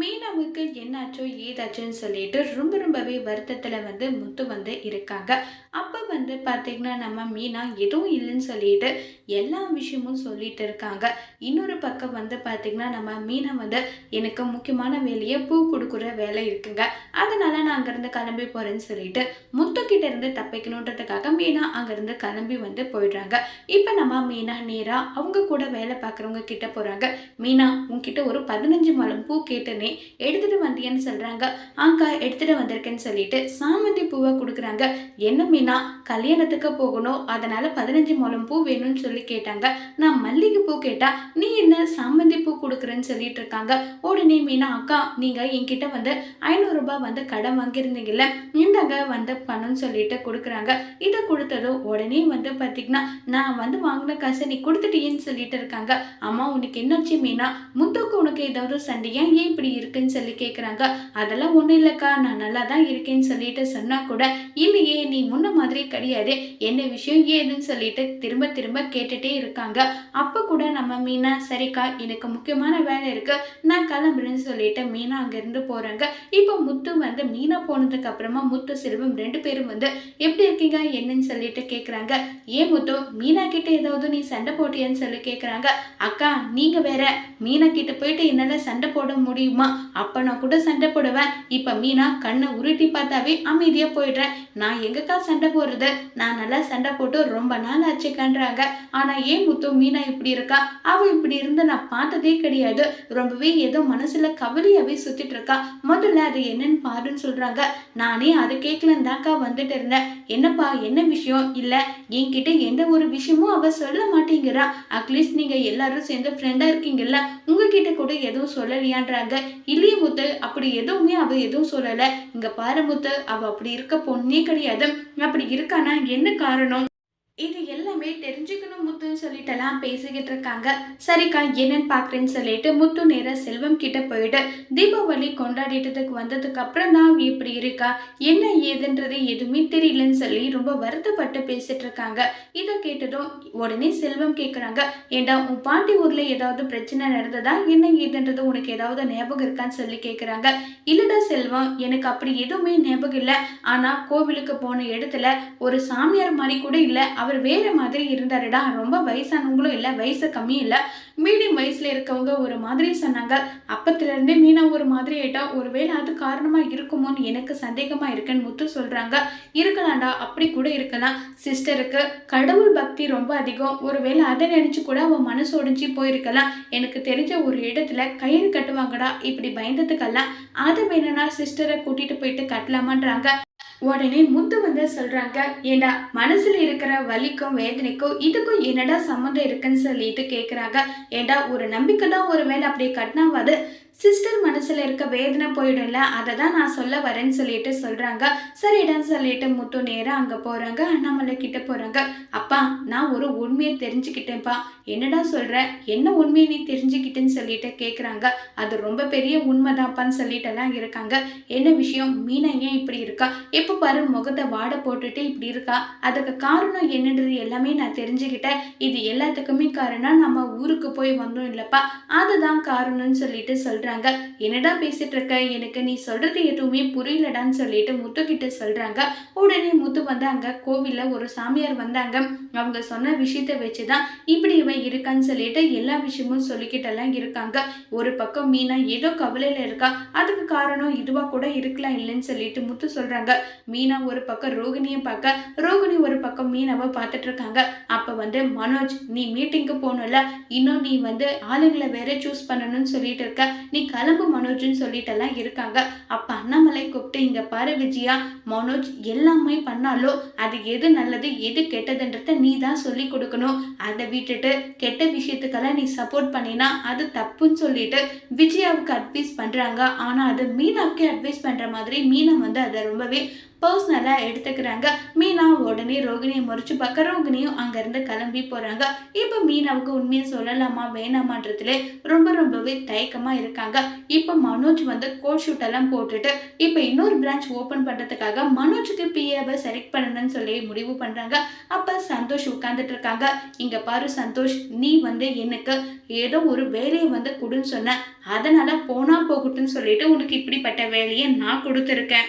மீனாவுக்கு என்னாச்சோ ஏதாச்சோன்னு சொல்லிட்டு ரொம்ப ரொம்பவே வருத்தத்தில் வந்து முத்து வந்து இருக்காங்க. அப்போ வந்து பார்த்திங்கன்னா நம்ம மீனா எதுவும் இல்லைன்னு சொல்லிட்டு எல்லா விஷயமும் சொல்லிட்டு இருக்காங்க. இன்னொரு பக்கம் வந்து பார்த்திங்கன்னா நம்ம மீனா வந்து எனக்கு முக்கியமான வேலையை பூ கொடுக்குற வேலை இருக்குங்க. அதனால் நான் அங்கேருந்து கிளம்பி போகிறேன்னு சொல்லிட்டு முத்துக்கிட்ட இருந்து தப்பிக்கணுன்றதுக்காக மீனா அங்கேருந்து கிளம்பி வந்து போயிடுறாங்க. இப்போ நம்ம மீனா நேராக அவங்க கூட வேலை பார்க்குறவங்க கிட்ட போகிறாங்க மீனா உங்ககிட்ட ஒரு பதினஞ்சு மலம் பூ கேட்டனே எடுத்துட்டு வந்தியன்னு சொல்கிறாங்க ஆங்கா எடுத்துட்டு வந்திருக்கேன்னு சொல்லிட்டு சாமந்தி பூவை கொடுக்குறாங்க. என்ன மீனா கல்யாணத்துக்கு போகணும் அதனால பதினஞ்சு மூலம் பூ வேணும்னு சொல்லி கேட்டாங்க. நான் மல்லிகை பூ கேட்டா நீ என்ன சாமந்தி பூ கொடுக்குறேன்னு சொல்லிட்டு இருக்காங்க. உடனே மீனா அக்கா நீங்க என்கிட்ட வந்து ஐநூறுரூபா வந்து கடன் வாங்கியிருந்தீங்கல்ல இந்தாங்க வந்து பணம்னு சொல்லிட்டு கொடுக்குறாங்க. இதை கொடுத்ததும் உடனே வந்து பார்த்தீங்கன்னா நான் வந்து வாங்கின காசை நீ கொடுத்துட்டீன்னு சொல்லிட்டு இருக்காங்க. அம்மா உனக்கு என்னாச்சு மீனா? முத்துக்கு உனக்கு ஏதாவது சண்டையா? ஏன் இப்படி இருக்குன்னு சொல்லி கேட்குறாங்க அதெல்லாம் ஒன்றும் இல்லைக்கா நான் நல்லா தான் இருக்கேன்னு சொல்லிட்டு சொன்னா கூட இல்லையே நீ முன்ன மாதிரி கிடையாது. என்ன விஷயம் ஏதுன்னு சொல்லிட்டு திரும்ப திரும்ப கேட்டுட்டே இருக்காங்க. அப்போ கூட நம்ம மீனா சரிக்கா எனக்கு முக்கியமான வேலை இருக்குது நான் கிளம்புறேன்னு சொல்லிட்டு மீனா அங்கேருந்து போகிறாங்க இப்போ முத்து வந்து மீனா போனதுக்கு அப்புறமா முத்து செல்வம் ரெண்டு பேரும் வந்து எப்படி இருக்கீங்க? என்னன்னு சொல்லிட்டு கேட்குறாங்க ஏன் முத்து மீனா கிட்ட ஏதாவது நீ சண்டை போட்டியான்னு சொல்லி கேட்குறாங்க அக்கா நீங்கள் வேற மீனா கிட்ட போயிட்டு என்னால் சண்டை போட முடியும்? அப்ப நான் கூட சண்டை போடுவேன். இப்போ மீனா கண்ணை உருட்டி பார்த்தாவே அமைதியாக போயிடுறேன் நான் எங்கக்கா சண்டை போடுறது? நான் நல்லா சண்டை போட்டு ரொம்ப நாள் ஆச்சுக்கன்றாங்க ஆனால் ஏன் முத்து மீனா இப்படி இருக்கா? அவள் இப்படி இருந்து நான் பார்த்ததே கிடையாது. ரொம்பவே ஏதோ மனசில் கவலையாகவே சுற்றிட்டு இருக்கா. முதல்ல அது என்னன்னு பாருன்னு சொல்கிறாங்க நானே அது கேட்கலன்னு தாக்கா வந்துட்டு இருந்தேன். என்னப்பா என்ன விஷயம்? இல்லை என்கிட்ட எந்த ஒரு விஷயமும் அவள் சொல்ல மாட்டேங்கிறா. அட்லீஸ்ட் நீங்கள் எல்லாரும் சேர்ந்து ஃப்ரெண்டாக இருக்கீங்கல்ல. உங்ககிட்ட கூட எதுவும் சொல்லலையான்றாங்க. இல்லையே முத்து அப்படி எதுவுமே அவ எதுவும் சொல்லல. இங்க பாரு முத்து அவ அப்படி இருக்க பொண்ணே கிடையாது. அப்படி இருக்கானா? என்ன காரணம்? இது எல்லாமே தெரிஞ்சுக்கணும் முத்துன்னு சொல்லிட்டெல்லாம் பேசிக்கிட்டு இருக்காங்க சரிக்கா என்னன்னு பார்க்குறேன்னு சொல்லிட்டு முத்து நேராக செல்வம் கிட்ட போயிட்டு தீபாவளி கொண்டாடிட்டதுக்கு வந்ததுக்கு அப்புறம் தான் இப்படி இருக்கா? என்ன ஏதுன்றது எதுவுமே தெரியலன்னு சொல்லி ரொம்ப வருத்தப்பட்டு பேசிட்டு இருக்காங்க இதை கேட்டதும் உடனே செல்வம் கேட்குறாங்க ஏண்டா உன் பாண்டி ஊர்ல ஏதாவது பிரச்சனை நடந்ததா? என்ன ஏதுன்றது உனக்கு ஏதாவது ஞாபகம் இருக்கான்னு சொல்லி கேட்குறாங்க இல்லடா செல்வம் எனக்கு அப்படி எதுவுமே ஞாபகம் இல்லை. ஆனா கோவிலுக்கு போன இடத்துல ஒரு சாமியார் மாதிரி கூட இல்லை. அவர் வேறு மாதிரி இருந்தாருடா. ரொம்ப வயசானவங்களும் இல்லை வயசு கம்மி இல்லை. மீடியம் வயசில் இருக்கவங்க ஒரு மாதிரி சொன்னாங்க. அப்பத்துலேருந்தே மீனா ஒரு மாதிரி ஆயிட்டா. ஒருவேளை அது காரணமாக இருக்குமோன்னு எனக்கு சந்தேகமாக இருக்குன்னு முத்து சொல்கிறாங்க இருக்கலாம்டா அப்படி கூட இருக்கலாம். சிஸ்டருக்கு கடவுள் பக்தி ரொம்ப அதிகம். ஒருவேளை அதை நினச்சி கூட அவன் மனசு ஒடிஞ்சு போயிருக்கலாம். எனக்கு தெரிஞ்ச ஒரு இடத்துல கயிறு கட்டுவாங்கடா. இப்படி பயந்ததுக்கெல்லாம் அதை வேணும்னா சிஸ்டரை கூட்டிகிட்டு போயிட்டு கட்டலாமான்றாங்க. உடனே முத்து வந்து சொல்கிறாங்க ஏண்டா மனசில் இருக்கிற வலிக்கும் வேதனைக்கும் இதுக்கும் என்னடா சம்மந்தம் இருக்குன்னு சொல்லிட்டு கேட்குறாங்க ஏண்டா ஒரு நம்பிக்கை தான் ஒரு வேலை அப்படியே கட்டினாவது சிஸ்டர் மனசில் இருக்க வேதனை போயிடும்ல அதை தான் நான் சொல்ல வரேன்னு சொல்லிட்டு சொல்கிறாங்க சரிடான்னு சொல்லிட்டு முத்து நேராக அங்கே போகிறாங்க அண்ணாமலை கிட்ட போகிறாங்க அப்பா நான் ஒரு உண்மையை தெரிஞ்சுக்கிட்டேன்ப்பா. என்னடா சொல்கிற என்ன உண்மையை நீ தெரிஞ்சுக்கிட்டேன்னு சொல்லிட்டு கேட்குறாங்க அது ரொம்ப பெரிய உண்மைதான்ப்பான்னு சொல்லிட்டு இருக்காங்க. என்ன விஷயம்? மீனா ஏன் இப்படி இருக்கா? எப்போ பாரு முகத்தை வாட போட்டுட்டு இப்படி இருக்கா? அதுக்கு காரணம் என்னன்றது எல்லாமே நான் தெரிஞ்சுக்கிட்டேன். இது எல்லாத்துக்குமே காரணம் நம்ம ஊருக்கு போய் வந்தோம் இல்லைப்பா. அதுதான் காரணம்னு சொல்லிட்டு சொல்றாங்க. என்னடா பேசிட்டு இருக்க எனக்கு நீ சொல்றது எதுவுமே புரியலடான்னு சொல்லிட்டு முத்துக்கிட்ட சொல்கிறாங்க சொல்றாங்க. உடனே முத்து வந்து அங்க கோவில்ல ஒரு சாமியார் வந்தாங்க. அவங்க சொன்ன விஷயத்த வச்சுதான் இப்படி இவன் இருக்கான்னு சொல்லிட்டு எல்லா விஷயமும் சொல்லிக்கிட்டெல்லாம் இருக்காங்க. ஒரு பக்கம் மீனா ஏதோ கவலையில் இருக்கா. அதுக்கு காரணம் இதுவாக கூட இருக்கலாம் இல்லைன்னு சொல்லிட்டு முத்து சொல்கிறாங்க மீனா ஒரு பக்கம் ரோகிணியை பார்க்க ரோகிணி ஒரு பக்கம் மீனாவை பார்த்துட்டு இருக்காங்க. அப்போ வந்து மனோஜ் நீ மீட்டிங்க்கு போகணும்ல. இன்னும் நீ வந்து ஆளுங்களை வேற சூஸ் பண்ணணும்னு சொல்லிட்டு இருக்க. நீ கிளம்பு மனோஜ்னு சொல்லிட்டெல்லாம் இருக்காங்க. அப்போ அண்ணாமலை கூப்பிட்டு இங்கே பாரு விஜயா மனோஜ் எல்லாமே பண்ணாலும் அது எது நல்லது எது கெட்டதுன்றத நீ தான் சொல்லி கொடுக்கணும். அதை விட்டுட்டு கெட்ட விஷயத்துக்கெல்லாம் நீ சப்போர்ட் பண்ணினா அது தப்புன்னு சொல்லிட்டு விஜயாவுக்கு அட்வைஸ் பண்றாங்க. ஆனா அது மீனாவுக்கு அட்வைஸ் பண்ற மாதிரி மீனா வந்து அதை ரொம்பவே பர்சனலாக எடுத்துக்கிறாங்க. மீனா உடனே ரோகிணியை முறிச்சு பார்க்க ரோகிணியும் அங்கேருந்து கிளம்பி போகிறாங்க இப்போ மீனாவுக்கு உண்மையை சொல்லலாமா வேணாமான்றதுல ரொம்ப ரொம்பவே தயக்கமாக இருக்காங்க. இப்போ மனோஜ் வந்து கோட் ஷூட் எல்லாம் போட்டுட்டு இப்போ இன்னொரு பிரான்ச் ஓப்பன் பண்ணுறதுக்காக மனோஜுக்கு பிஏவை செலக்ட் பண்ணணும்னு சொல்லி முடிவு பண்ணுறாங்க அப்போ சந்தோஷ் உட்காந்துட்டு இருக்காங்க இங்கே பாரு சந்தோஷ் நீ வந்து எனக்கு ஏதோ ஒரு வேலையை வந்து கொடுன்னு சொன்ன. அதனால் போனால் போகட்டும்னு சொல்லிட்டு உனக்கு இப்படிப்பட்ட வேலையை நான் கொடுத்துருக்கேன்.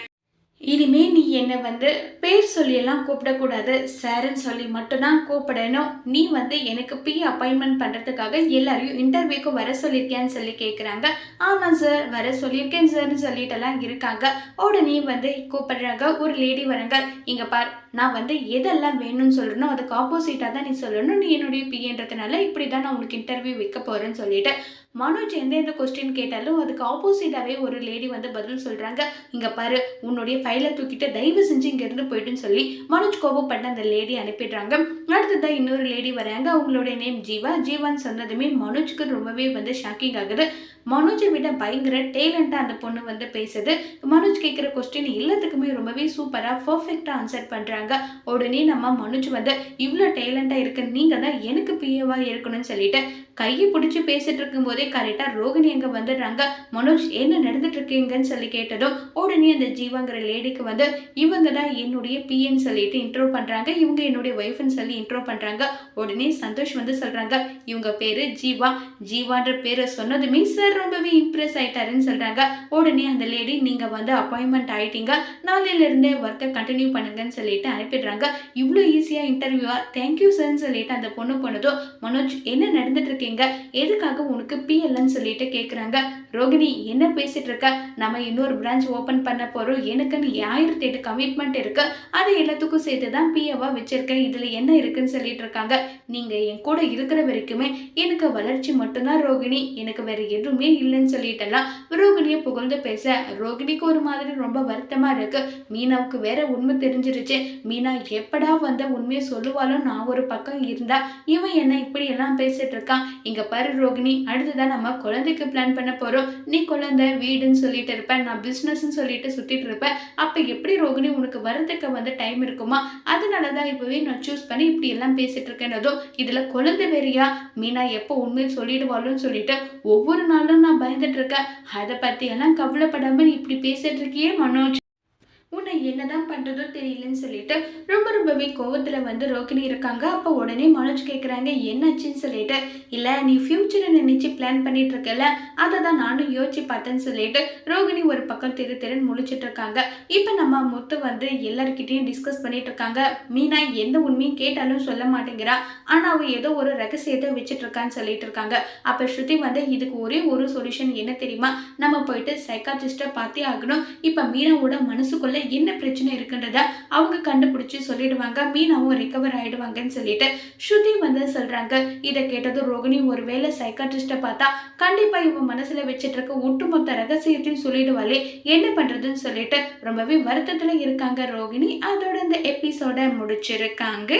இனிமே நீ என்னை வந்து பேர் சொல்லியெல்லாம் கூப்பிடக்கூடாது. சாருன்னு சொல்லி மட்டும்தான் கூப்பிடணும். நீ வந்து எனக்கு பி அப்பாயின்மெண்ட் பண்ணுறதுக்காக எல்லாரையும் இன்டர்வியூக்கு வர சொல்லியிருக்கேன்னு சொல்லி கேட்குறாங்க ஆமாம் சார் வர சொல்லியிருக்கேன் சார்னு சொல்லிட்டெல்லாம் இருக்காங்க. உடனே வந்து கூப்பிடுறாங்க. ஒரு லேடி வராங்க. இங்கே பார் நான் வந்து எதெல்லாம் வேணும்னு சொல்கிறனோ அதுக்கு ஆப்போசிட்டாக தான் நீ சொல்லணும். நீ என்னுடைய பிஏன்றதுனால இப்படி தான் நான் உனக்கு இன்டர்வியூ வைக்க போகிறேன்னு சொல்லிட்டு மனோஜ் எந்த எந்த கொஸ்டின் கேட்டாலும் அதுக்கு ஆப்போசிட்டாகவே ஒரு லேடி வந்து பதில் சொல்கிறாங்க இங்கே பாரு உன்னுடைய ஃபைலை தூக்கிட்டு தயவு செஞ்சு இங்கேருந்து போயிட்டுன்னு சொல்லி மனோஜ் கோபப்பட்ட அந்த லேடி அனுப்பிடுறாங்க. அடுத்ததான் இன்னொரு லேடி வராங்க. அவங்களுடைய நேம் ஜீவா. ஜீவான்னு சொன்னதுமே மனோஜ்க்கு ரொம்பவே வந்து ஷாக்கிங் ஆகுது. மனோஜை விட பயங்கர டேலண்டாக அந்த பொண்ணு வந்து பேசுது. மனோஜ் கேட்குற கொஸ்டின் எல்லாத்துக்குமே ரொம்பவே சூப்பராக பர்ஃபெக்டாக ஆன்சர் பண்ணுறாங்க உடனே நம்ம மனோஜ் வந்து இவ்வளோ டேலண்டாக இருக்கு நீங்கள் தான் எனக்கு பிஏவாக இருக்கணும்னு சொல்லிட்டு கையை பிடிச்சி பேசிட்டு இருக்கும்போதே கரெக்டாக ரோகிணி அங்கே வந்துடுறாங்க. மனோஜ் என்ன நடந்துட்டு இருக்கீங்கன்னு சொல்லி கேட்டதும் உடனே அந்த ஜீவாங்கிற லேடிக்கு வந்து இவங்க தான் என்னுடைய பிஎன்னு சொல்லிட்டு இன்ட்ரோ பண்ணுறாங்க இவங்க என்னுடைய ஒய்ஃப்னு சொல்லி இன்ட்ரோ பண்ணுறாங்க உடனே சந்தோஷ் வந்து சொல்கிறாங்க இவங்க பேர் ஜீவா. ஜீவான்ற பேரை சொன்னதுமே சார் ரொம்பவே இம்ப்ரெஸ் ஆயிட்டாருன்னு சொல்கிறாங்க உடனே அந்த லேடி நீங்கள் வந்து அப்பாயின்மெண்ட் ஆயிட்டீங்க. நாளையிலேருந்தே ஒர்க்கை கண்டினியூ பண்ணுங்கன்னு சொல்லிட்டு அனுப்பிடுறாங்க. இவ்வளோ ஈஸியாக இன்டர்வியூவா தேங்க்யூ சார்னு சொல்லிட்டு அந்த பொண்ணு போனதும் மனோஜ் என்ன நடந்துட்டு இருக்கீங்க? எதுக்காக உனக்கு பிஎல்னு சொல்லிட்டு கேட்குறாங்க ரோகிணி என்ன பேசிட்டு இருக்க? நம்ம இன்னொரு பிரான்ச் ஓப்பன் பண்ண போகிறோம் எனக்குன்னு ஆயிரத்தி எட்டு கமிட்மெண்ட் இருக்கு. அது எல்லாத்துக்கும் சேர்த்து தான் பிஏவா வச்சிருக்கேன். இதில் என்ன இருக்குன்னு சொல்லிட்டு இருக்காங்க. நீங்கள் என் கூட இருக்கிற வரைக்குமே எனக்கு வளர்ச்சி மட்டும்தான் ரோகிணி. எனக்கு வேற எதுவும் இல்லைன்னு சொல்லிட்டெல்லாம் ரோகிணியை புகழ்ந்து பேச ரோகிணிக்கு ஒரு மாதிரி ரொம்ப வருத்தமாக இருக்கு. மீனாவுக்கு வேற உண்மை தெரிஞ்சிருச்சு. மீனா எப்படா வந்த உண்மையை சொல்லுவாலும் நான் ஒரு பக்கம் இருந்தா இவன் என்ன இப்படி எல்லாம் பேசிட்டு இருக்கான்? இங்க பாரு ரோகிணி அடுத்துதான் நம்ம குழந்தைக்கு பிளான் பண்ண போறோம். நீ குழந்தை வீடுன்னு சொல்லிட்டு இருப்பேன் நான் பிஸ்னஸ்ன்னு சொல்லிட்டு சுத்திட்டு இருப்பேன் அப்ப எப்படி ரோகிணி உனக்கு வரதுக்கு வந்து டைம் இருக்குமா? அதனாலதான் இப்பவே நான் சூஸ் பண்ணி இப்படி எல்லாம் பேசிட்டு இருக்கேன்னதும் இதுல குழந்தை வேறியா? மீனா எப்போ உண்மையை சொல்லிடுவாளுன்னு சொல்லிட்டு ஒவ்வொரு நாளும் நான் பயந்துட்டு இருக்கேன். அதை பத்தி எல்லாம் கவலைப்படாம நீ இப்படி பேசிட்டு இருக்கியே மனோஜ். உன்னை என்னதான் பண்றதோ தெரியலன்னு சொல்லிட்டு ரொம்ப ரொம்பவே கோவத்துல வந்து ரோகிணி இருக்காங்க. அப்போ உடனே மனோஜ் கேட்குறாங்க என்னாச்சுன்னு சொல்லிட்டு? இல்லை நீ ஃப்யூச்சரை நினைச்சு பிளான் பண்ணிட்டு இருக்கல அதை தான் நானும் யோசிச்சு பார்த்தேன்னு சொல்லிட்டு ரோகிணி ஒரு பக்கம் திரு திருன்னு முழிச்சிட்டு இருக்காங்க. இப்போ நம்ம முத்து வந்து எல்லாருக்கிட்டையும் டிஸ்கஸ் பண்ணிட்டு இருக்காங்க. மீனா எந்த உண்மையும் கேட்டாலும் சொல்ல மாட்டேங்கிறா. ஆனால் அவ ஏதோ ஒரு ரகசியத்தை வச்சுட்டு இருக்கான்னு சொல்லிட்டு இருக்காங்க. அப்போ ஸ்ருதி வந்து இதுக்கு ஒரே ஒரு சொல்யூஷன் என்ன தெரியுமா? நம்ம போயிட்டு சைக்காட்ரிஸ்ட்டை பார்த்தே ஆகணும். இப்போ மீனாவோட மனசுக்குள்ள என்ன பிரச்சனை இருக்குன்றத அவங்க கண்டுபிடிச்சி சொல்லிடுவாங்க. மீனாவும் ரிகவர் ஆயிடுவாங்கன்னு சொல்லிட்டு ஸ்ருதி வந்து சொல்றாங்க. இதை கேட்டதும் ரோகிணி ஒருவேளை சைக்காட்ரிஸ்ட்டை பார்த்தா கண்டிப்பா இவன் மனசுல வச்சிட்டு இருக்க ஒட்டுமொத்த ரகசியத்தையும் சொல்லிடுவாளே. என்ன பண்றதுன்னு சொல்லிட்டு ரொம்பவே வருத்தத்துல இருக்காங்க ரோகிணி. அதோட இந்த எபிசோட முடிச்சிருக்காங்க.